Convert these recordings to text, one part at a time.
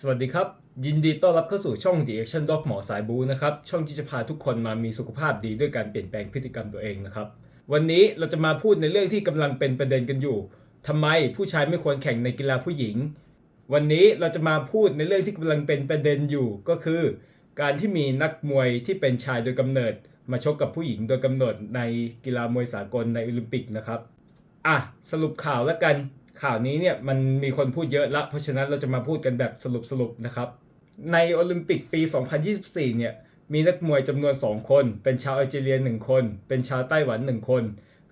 สวัสดีครับ ยินดีต้อนรับเข้าสู่ช่อง The Action Dog หมอสายบูนะครับ ช่องที่จะพาทุกคนมามีสุขภาพดีด้วยการเปลี่ยนแปลงพฤติกรรมตัวเองนะครับ วันนี้เราจะมาพูดในเรื่องที่กำลังเป็นประเด็นกันอยู่ทำไมผู้ชายไม่ควรแข่งในกีฬาผู้หญิง วันนี้เราจะมาพูดในเรื่องที่กำลังเป็นประเด็นอยู่ ก็คือ การที่มีนักมวยที่เป็นชายโดยกำเนิด มาชกกับผู้หญิงโดยกำเนิดในกีฬามวยสากลในโอลิมปิกนะครับอะสรุปข่าวแล้วกัน ข่าวนี้เนี่ยมันมีคนพูดเยอะละเพราะฉะนั้นเราจะมาพูดกันแบบสรุปสรุปๆนะครับ ในโอลิมปิกปี 2024 เนี่ยมีนักมวยจำนวน 2 คน เป็นชาวแอลจีเรีย 1 คน เป็นชาวไต้หวัน 1 คน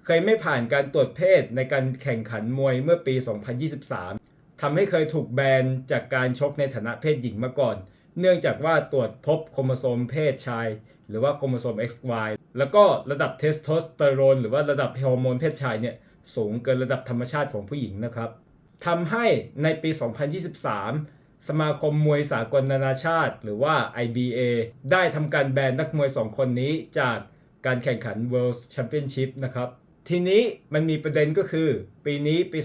เคยไม่ผ่านการตรวจเพศในการแข่งขันมวยเมื่อปี 2023 ทำให้เคยถูกแบนจากการชกในฐานะเพศหญิงมาก่อน เนื่องจากว่าตรวจพบโครโมโซมเพศชาย หรือว่าโครโมโซม XY แล้วก็ระดับเทสโทสเตอโรนหรือว่าระดับฮอร์โมนเพศชายเนี่ย สูงเกินระดับธรรมชาติของผู้หญิงนะครับทำให้ในปี 2023 สมาคมมวยสากลนานาชาติ หรือว่า IBA ได้ทำการแบนนักมวย 2 คนนี้จากการแข่งขัน World Championship นะครับ ทีนี้มันมีประเด็นก็คือ ปีนี้ปี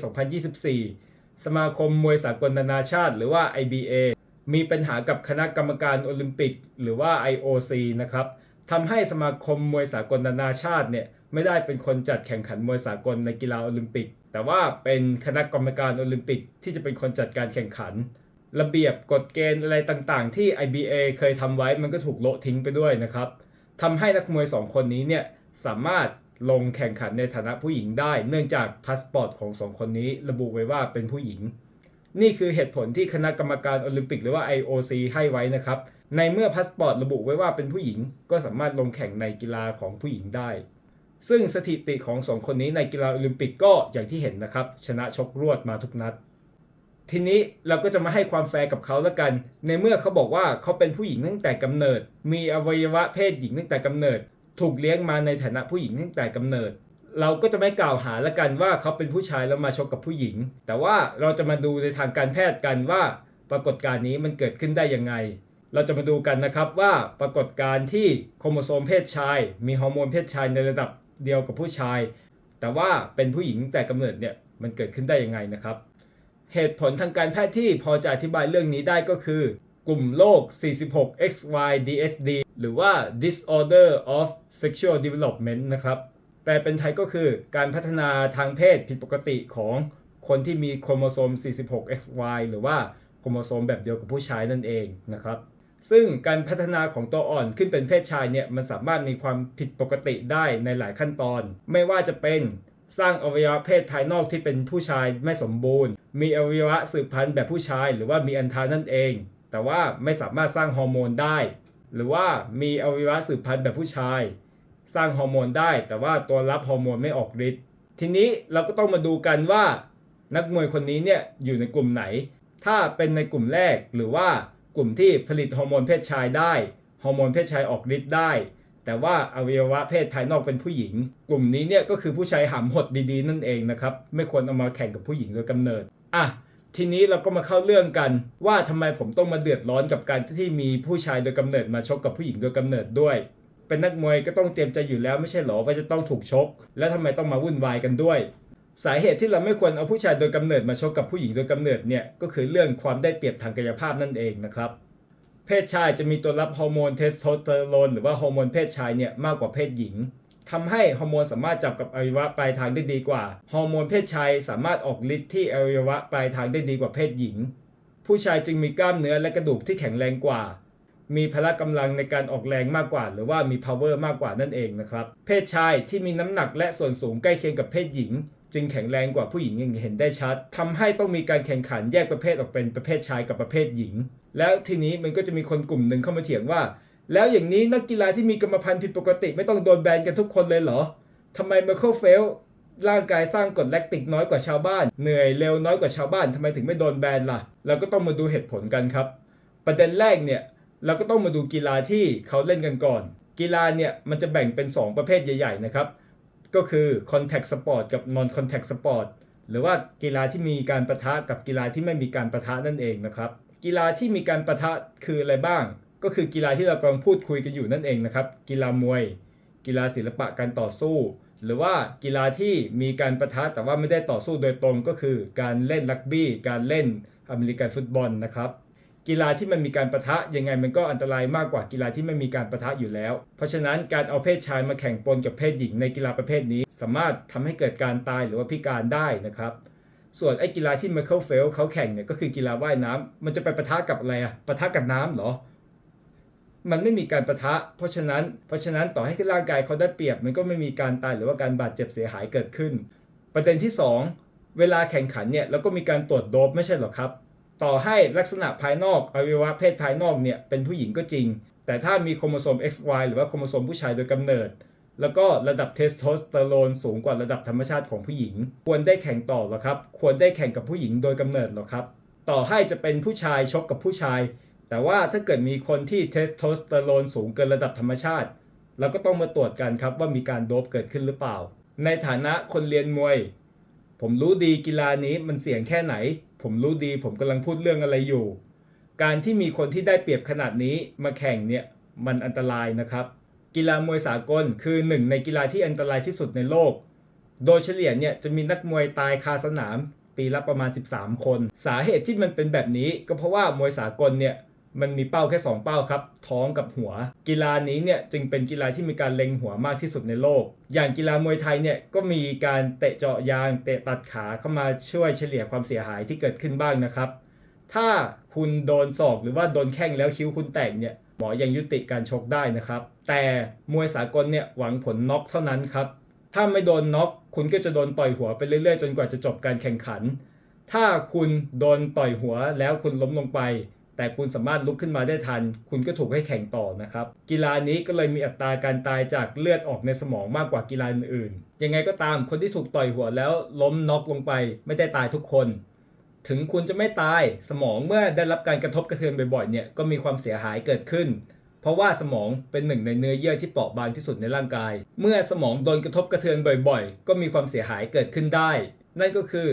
2024 สมาคมมวยสากลนานาชาติ หรือว่า IBA มีปัญหากับคณะกรรมการโอลิมปิก หรือว่า IOC นะครับทำให้สมาคมมวยสากลนานาชาติเนี่ย ไม่ได้เป็นคนจัดแข่งขันมวยสากลในกีฬาโอลิมปิก แต่ว่าเป็นคณะกรรมการโอลิมปิกที่จะเป็นคนจัดการแข่งขัน ระเบียบกฎเกณฑ์อะไรต่างๆ ที่ IBA เคยทำไว้มันก็ถูกโละทิ้งไปด้วยนะครับทำให้นักมวย2คนนี้เนี่ยสามารถลงแข่งขันในฐานะผู้หญิงได้ เนื่องจากพาสปอร์ตของสองคนนี้ระบุไว้ว่าเป็นผู้หญิง นี่คือเหตุผลที่คณะกรรมการโอลิมปิกหรือว่า IOC ให้ไว้นะครับ ในเมื่อพาสปอร์ตระบุไว้ว่าเป็นผู้หญิง ก็สามารถลงแข่งในกีฬาของผู้หญิงได้ ซึ่งสถิติของสองคนนี้ในกีฬาโอลิมปิกก็อย่างที่เห็นนะครับ ชนะชกรวดมาทุกนัด ทีนี้เราก็จะมาให้ความแฟร์กับเขาแล้วกัน ในเมื่อเขาบอกว่าเขาเป็นผู้หญิงตั้งแต่กำเนิด มีอวัยวะเพศหญิงตั้งแต่กำเนิด ถูกเลี้ยงมาในฐานะผู้หญิงตั้งแต่กำเนิด เราก็จะไม่กล่าวหาละกันว่าเขาเป็นผู้ชายแล้วมาชกกับผู้หญิง แต่ว่าเราจะมาดูในทางการแพทย์กันว่า ปรากฏการณ์นี้มันเกิดขึ้นได้ยังไงเราจะมาดูกันนะครับว่าปรากฏการณ์ที่โครโมโซมเพศชาย มีฮอร์โมนเพศชายในระดับ เดียวกับผู้ชาย แต่ว่าเป็นผู้หญิงแต่กำเนิดเนี่ยมันเกิดขึ้นได้ยังไงนะครับ เหตุผลทางการแพทย์ที่พอจะอธิบายเรื่องนี้ได้ก็คือกลุ่มโรค 46XY DSD หรือว่า Disorder of Sexual Development นะครับแปลเป็นไทยก็คือการพัฒนาทางเพศผิดปกติของคนที่มีโครโมโซม 46XY หรือว่าโครโมโซมแบบเดียวกับผู้ชายนั่นเองนะครับ ซึ่งการพัฒนาของตัวอ่อนขึ้นเป็นเพศชายเนี่ยมันสามารถมีความผิดปกติได้ในหลายขั้นตอน ไม่ว่าจะเป็นสร้างอวัยวะเพศภายนอกที่เป็นผู้ชายไม่สมบูรณ์ มีอวัยวะสืบพันธุ์แบบผู้ชาย หรือว่ามีอันทานั่นเอง แต่ว่าไม่สามารถสร้างฮอร์โมนได้ หรือว่ามีอวัยวะสืบพันธุ์แบบผู้ชาย สร้างฮอร์โมนได้ แต่ว่าตัวรับฮอร์โมนไม่ออกฤทธิ์ทีนี้เราก็ต้องมาดูกันว่า นักมวยคนนี้เนี่ยอยู่ในกลุ่มไหน ถ้าเป็นในกลุ่มแรกหรือว่า กลุ่มที่ผลิตฮอร์โมนเพศชายได้ฮอร์โมนเพศชายออกฤทธิ์ได้ แต่ว่าอวัยวะเพศภายนอกเป็นผู้หญิง กลุ่มนี้เนี่ยก็คือผู้ชายหำหดดีๆ นั่นเองนะครับ ไม่ควรเอามาแข่งกับผู้หญิงโดยกำเนิดอะทีนี้เราก็มาเข้าเรื่องกันว่าทำไมผมต้องมาเดือดร้อนกับการที่มีผู้ชายโดยกำเนิดมาชกกับผู้หญิงโดยกำเนิดด้วย เป็นนักมวยก็ต้องเตรียมใจอยู่แล้วไม่ใช่หรอว่าจะต้องถูกชก แล้วทำไมต้องมาวุ่นวายกันด้วย สาเหตุที่เราไม่ควรเอาผู้ชายโดยกำเนิดมาชกกับผู้หญิงโดยกำเนิดเนี่ยก็คือเรื่องความได้เปรียบทางกายภาพนั่นเองนะครับ เพศชายจะมีตัวรับฮอร์โมนเทสโทสเตอโรนหรือว่าฮอร์โมนเพศชายเนี่ยมากกว่าเพศหญิงทำให้ฮอร์โมนสามารถจับกับอวัยวะปลายทางได้ดีกว่า ฮอร์โมนเพศชายสามารถออกฤทธิ์ที่อวัยวะปลายทางได้ดีกว่าเพศหญิง ผู้ชายจึงมีกล้ามเนื้อและกระดูกที่แข็งแรงกว่ามีพละกำลังในการออกแรงมากกว่า หรือว่ามี power มากกว่านั่นเองนะครับ เพศชายที่มีน้ำหนักและส่วนสูงใกล้เคียงกับเพศหญิง จึงแข็งแรงกว่าผู้หญิงอย่างเห็นได้ชัดทำให้ต้องมีการแข่งขันแยกประเภทออกเป็นประเภทชายกับประเภทหญิง แล้วทีนี้มันก็จะมีคนกลุ่มหนึ่งเข้ามาเถียงว่า แล้วอย่างนี้นักกีฬาที่มีกรรมพันธุ์ผิดปกติไม่ต้องโดนแบนกันทุกคนเลยเหรอทำไมเมเคิลเฟลร่างกายสร้างกรดแลคติกน้อยกว่าชาวบ้าน เหนื่อยเร็วน้อยกว่าชาวบ้านทำไมถึงไม่โดนแบนล่ะ เราก็ต้องมาดูเหตุผลกันครับ ประเด็นแรกเนี่ยเราก็ต้องมาดูกีฬาที่เขาเล่นกันก่อน กีฬาเนี่ยมันจะแบ่งเป็น 2 ประเภทใหญ่ ๆ นะครับ ก็คือ contact sport กับ non contact sport หรือว่ากีฬาที่มีการประทะกับกีฬาที่ไม่มีการประทะนั่นเองนะครับ กีฬาที่มีการประทะคืออะไรบ้าง ก็คือกีฬาที่เรากำลังพูดคุยกันอยู่นั่นเองนะครับ กีฬามวย กีฬาศิลปะการต่อสู้ หรือว่ากีฬาที่มีการประทะแต่ว่าไม่ได้ต่อสู้โดยตรงก็คือ การเล่นรักบี้ การเล่นอเมริกันฟุตบอลนะครับ กีฬาที่มันมีการประทะยังไงมันก็อันตรายมากกว่ากีฬาที่ไม่มีการประทะอยู่แล้ว เพราะฉะนั้นการเอาเพศชายมาแข่งปนกับเพศหญิงในกีฬาประเภทนี้ สามารถทำให้เกิดการตายหรือว่าพิการได้นะครับ ส่วนไอ้กีฬาที่ไมเคิลเฟลเขาแข่งเนี่ยก็คือกีฬาว่ายน้ำมันจะไปประทะกับอะไรอะประทะกับน้ำเหรอมันไม่มีการประทะ เพราะฉะนั้น เพราะฉะนั้นต่อให้ร่างกายเขาได้เปรียบ มันก็ไม่มีการตายหรือว่าการบาดเจ็บเสียหายเกิดขึ้น ประเด็นที่ 2 เวลาแข่งขันเนี่ยเราก็มีการตรวจโดปไม่ใช่หรอครับ ต่อให้ลักษณะภายนอกอวัยวะเพศภายนอกเนี่ยเป็นผู้หญิงก็จริง แต่ถ้ามีโครโมโซม XY หรือว่าโครโมโซมผู้ชายโดยกำเนิด แล้วก็ระดับเทสโทสเตอโรนสูงกว่าระดับธรรมชาติของผู้หญิง ควรได้แข่งต่อหรอครับ ควรได้แข่งกับผู้หญิงโดยกำเนิดหรอครับ ต่อให้จะเป็นผู้ชายชกกับผู้ชาย แต่ว่าถ้าเกิดมีคนที่เทสโทสเตอโรนสูงเกินระดับธรรมชาติเราก็ต้องมาตรวจกันครับว่ามีการโดปเกิดขึ้นหรือเปล่า ในฐานะคนเรียนมวย ผมรู้ดีกีฬานี้มันเสี่ยงแค่ไหน ผมรู้ดี ผมกำลังพูดเรื่องอะไรอยู่ การที่มีคนที่ได้เปรียบขนาดนี้มาแข่งเนี่ยมันอันตรายนะครับ กีฬามวยสากลคือหนึ่งในกีฬาที่อันตรายที่สุดในโลก โดยเฉลี่ยเนี่ยจะมีนักมวยตายคาสนาม ปีละประมาณ 13 คน สาเหตุที่มันเป็นแบบนี้ก็เพราะว่ามวยสากลเนี่ย มันมีเป้าแค่ 2 เป้าครับ ท้องกับหัว กีฬานี้เนี่ยจึงเป็นกีฬาที่มีการเล็งหัวมากที่สุดในโลก อย่างกีฬามวยไทยเนี่ยก็มีการเตะเจาะยางเตะตัดขาเข้ามาช่วยเฉลี่ยความเสียหายที่เกิดขึ้นบ้างนะครับ ถ้าคุณโดนศอกหรือว่าโดนแข้งแล้วคิ้วคุณแตกเนี่ยหมอยังยุติการชกได้นะครับ แต่มวยสากลเนี่ยหวังผลน็อกเท่านั้นครับถ้าไม่โดนน็อกคุณก็จะโดนต่อยหัวไปเรื่อยๆ จนกว่าจะจบการแข่งขัน ถ้าคุณโดนต่อยหัวแล้วคุณล้มลงไป แต่คุณสามารถลุกขึ้นมาได้ทัน คุณก็ถูกให้แข่งต่อนะครับ กีฬานี้ก็เลยมีอัตราการตายจากเลือดออกในสมองมากกว่ากีฬาอื่นๆ ยังไงก็ตามคนที่ถูกต่อยหัวแล้วล้มน็อกลงไปไม่ได้ตายทุกคน ถึงคุณจะไม่ตายสมองเมื่อได้รับการกระทบกระเทือนบ่อยๆเนี่ยก็มีความเสียหายเกิดขึ้น เพราะว่าสมองเป็นหนึ่งในเนื้อเยื่อที่เปราะบางที่สุดในร่างกาย เมื่อสมองโดนกระทบกระเทือนบ่อย ๆ ก็มีความเสียหายเกิดขึ้นได้ นั่นก็คือ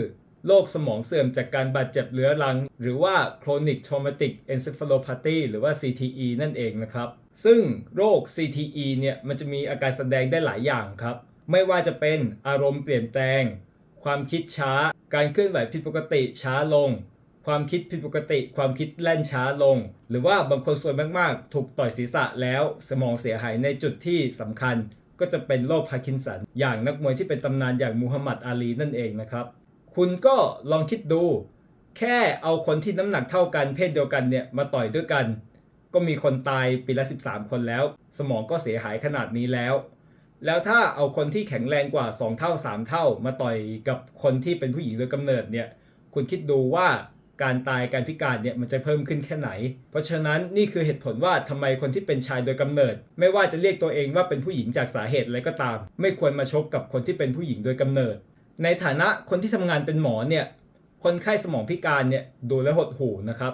โรคสมองเสื่อมจากการบาดเจ็บเรื้อรัง หรือว่า chronic traumatic encephalopathy หรือว่า CTE นั่นเองนะครับ ซึ่งโรค CTE เนี่ยมันจะมีอาการแสดงได้หลายอย่างครับ ไม่ว่าจะเป็นอารมณ์เปลี่ยนแปลง ความคิดช้า การเคลื่อนไหวผิดปกติช้าลง ความคิดผิดปกติ ความคิดแล่นช้าลง หรือว่าบางคนส่วนมากๆ ถูกต่อยศีรษะแล้ว สมองเสียหายในจุดที่สำคัญก็จะเป็นโรคพาร์กินสัน อย่างนักมวยที่เป็นตำนานอย่างมูฮัมหมัดอาลีนั่นเองนะครับ คุณก็ลองคิดดู แค่เอาคนที่น้ำหนักเท่ากันเพศเดียวกันเนี่ยมาต่อยด้วยกัน ก็มีคนตายปีละ 13 คนแล้ว สมองก็เสียหายขนาดนี้แล้ว แล้วถ้าเอาคนที่แข็งแรงกว่า 2 เท่า 3 เท่า มาต่อยกับคนที่เป็นผู้หญิงโดยกำเนิดเนี่ยคุณคิดดูว่าการตายการพิการเนี่ยมันจะเพิ่มขึ้นแค่ไหน เพราะฉะนั้นนี่คือเหตุผลว่าทำไมคนที่เป็นชายโดยกำเนิด ไม่ว่าจะเรียกตัวเองว่าเป็นผู้หญิงจากสาเหตุอะไรก็ตาม ไม่ควรมาชกกับคนที่เป็นผู้หญิงโดยกำเนิด ในฐานะคนที่ทำงานเป็นหมอเนี่ยคนไข้สมองพิการเนี่ยดูแลหดหูนะครับ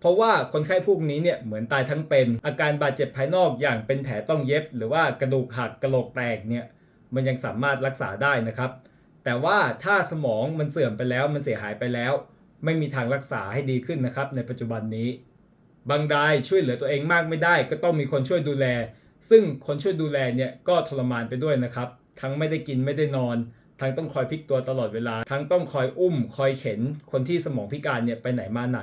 เพราะว่าคนไข้พวกนี้เนี่ยเหมือนตายทั้งเป็น อาการบาดเจ็บภายนอกอย่างเป็นแผลต้องเย็บ หรือว่ากระดูกหักกระโหลกแตกเนี่ยมันยังสามารถรักษาได้นะครับ แต่ว่าถ้าสมองมันเสื่อมไปแล้วมันเสียหายไปแล้ว ไม่มีทางรักษาให้ดีขึ้นนะครับ ในปัจจุบันนี้ บางรายช่วยเหลือตัวเองมากไม่ได้ ก็ต้องมีคนช่วยดูแล ซึ่งคนช่วยดูแลเนี่ยก็ทรมานไปด้วยนะครับ ทั้งไม่ได้กินไม่ได้นอน ทั้งต้องคอยพลิกตัวตลอดเวลา ทั้งต้องคอยอุ้ม คอยเข็น คนที่สมองพิการเนี่ยไปไหนมาไหน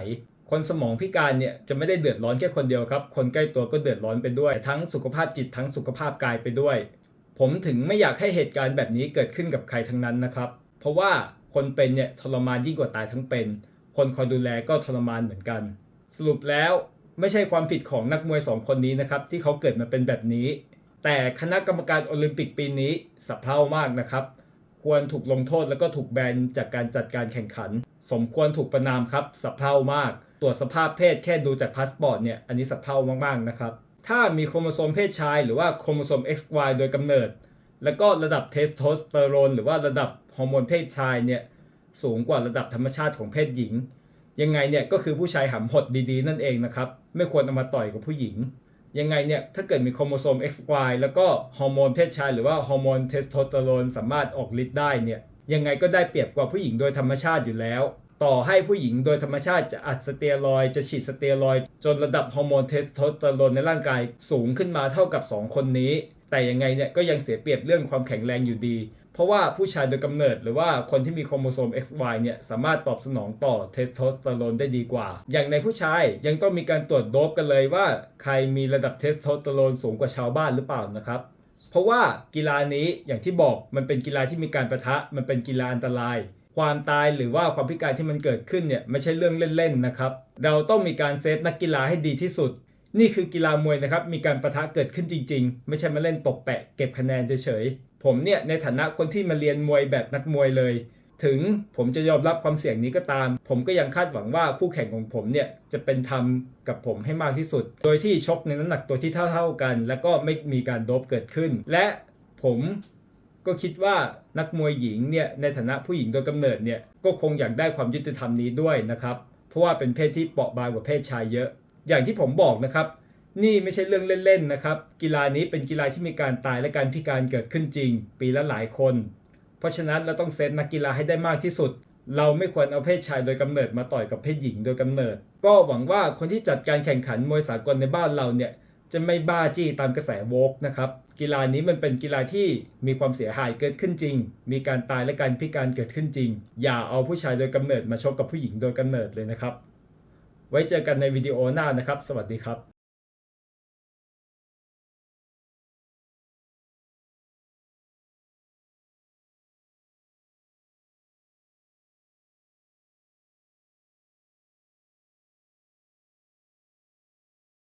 คนสมองพิการเนี่ยจะไม่ได้เดือดร้อนแค่คนเดียวครับ คนใกล้ตัวก็เดือดร้อนไปด้วย ทั้งสุขภาพจิตทั้งสุขภาพกายไปด้วย ผมถึงไม่อยากให้เหตุการณ์แบบนี้เกิดขึ้นกับใครทั้งนั้นนะครับ เพราะว่าคนเป็นเนี่ยทรมานยิ่งกว่าตายทั้งเป็น คนคอยดูแลก็ทรมานเหมือนกัน สรุปแล้วไม่ใช่ความผิดของนักมวยสองคนนี้นะครับที่เขาเกิดมาเป็นแบบนี้ แต่คณะกรรมการโอลิมปิกปีนี้สับเพร่ามากนะครับ ควรถูกลงโทษแล้วก็ถูกแบนจากการจัดการแข่งขัน สมควรถูกประนามครับสับเพร่ามาก ตรวจสภาพเพศแค่ดูจากพาสปอร์ตเนี่ยอันนี้สับเพร่ามากๆนะครับถ้ามีโครโมโซมเพศชาย หรือว่าโครโมโซม XY โดยกำเนิด แล้วก็ระดับเทสโทสเตอโรนหรือว่าระดับฮอร์โมนเพศชายเนี่ยสูงกว่าระดับธรรมชาติของเพศหญิง ยังไงเนี่ยก็คือผู้ชายหำหดดีๆ นั่นเองนะครับ ไม่ควรเอามาต่อยกับผู้หญิง ยังไงเนี่ยถ้าเกิดมีโครโมโซม XY แล้วก็ฮอร์โมนเพศชายหรือว่าฮอร์โมนเทสโทสเตอโรนสามารถออกฤทธิ์ได้เนี่ยยังไงก็ได้เปรียบกว่าผู้หญิงโดยธรรมชาติอยู่แล้ว ต่อให้ผู้หญิงโดยธรรมชาติจะอัดสเตียรอยจะฉีดสเตียรอยจนระดับฮอร์โมนเทสโทสเตอโรนในร่างกายสูงขึ้นมาเท่ากับ 2 คนนี้ แต่ยังไงเนี่ยก็ยังเสียเปรียบเรื่องความแข็งแรงอยู่ดี เพราะว่าผู้ชายโดยกำเนิดหรือว่าคนที่มีโครโมโซม XY เนี่ยสามารถตอบสนองต่อเทสโทสเตอโรนได้ดีกว่า อย่างในผู้ชายยังต้องมีการตรวจโดปกันเลยว่าใครมีระดับเทสโทสเตอโรนสูงกว่าชาวบ้านหรือเปล่านะครับเพราะว่ากีฬานี้อย่างที่บอกมันเป็นกีฬาที่มีการประทะมันเป็นกีฬาอันตราย ความตายหรือว่าความพิการที่มันเกิดขึ้นเนี่ยไม่ใช่เรื่องเล่นๆนะครับ เราต้องมีการเซฟนักกีฬาให้ดีที่สุด นี่คือกีฬามวยนะครับ มีการประทะเกิดขึ้นจริง ๆ ไม่ใช่มาเล่นตบแปะเก็บคะแนนเฉยผมเนี่ยในฐานะคนที่มาเรียนมวยแบบนักมวยเลย ถึงผมจะยอมรับความเสี่ยงนี้ก็ตาม ผมก็ยังคาดหวังว่าคู่แข่งของผมเนี่ยจะเป็นธรรมกับผมให้มากที่สุด โดยที่ชกในน้ำหนักตัวที่เท่า ๆกัน แล้วก็ไม่มีการโดบเกิดขึ้น และผมก็คิดว่านักมวยหญิงเนี่ยในฐานะผู้หญิงโดยกำเนิดเนี่ยก็คงอยากได้ความยุติธรรมนี้ด้วยนะครับ เพราะว่าเป็นเพศที่เปราะบางกว่าเพศชายเยอะ อย่างที่ผมบอกนะครับ นี่ไม่ใช่เรื่องเล่นๆนะครับ กีฬานี้เป็นกีฬาที่มีการตายและการพิการเกิดขึ้นจริง ปีละหลายคน เพราะฉะนั้นเราต้องเซฟนักกีฬาให้ได้มากที่สุด เราไม่ควรเอาเพศชายโดยกำเนิดมาต่อยกับเพศหญิงโดยกำเนิด ก็หวังว่าคนที่จัดการแข่งขันมวยสากลในบ้านเราเนี่ยจะไม่บ้าจี้ตามกระแสโวกนะครับ กีฬานี้มันเป็นกีฬาที่มีความเสียหายเกิดขึ้นจริง มีการตายและการพิการเกิดขึ้นจริง อย่าเอาผู้ชายโดยกำเนิดมาชกกับผู้หญิงโดยกำเนิดเลยนะครับ ไว้เจอกันในวิดีโอหน้านะครับ สวัสดีครับ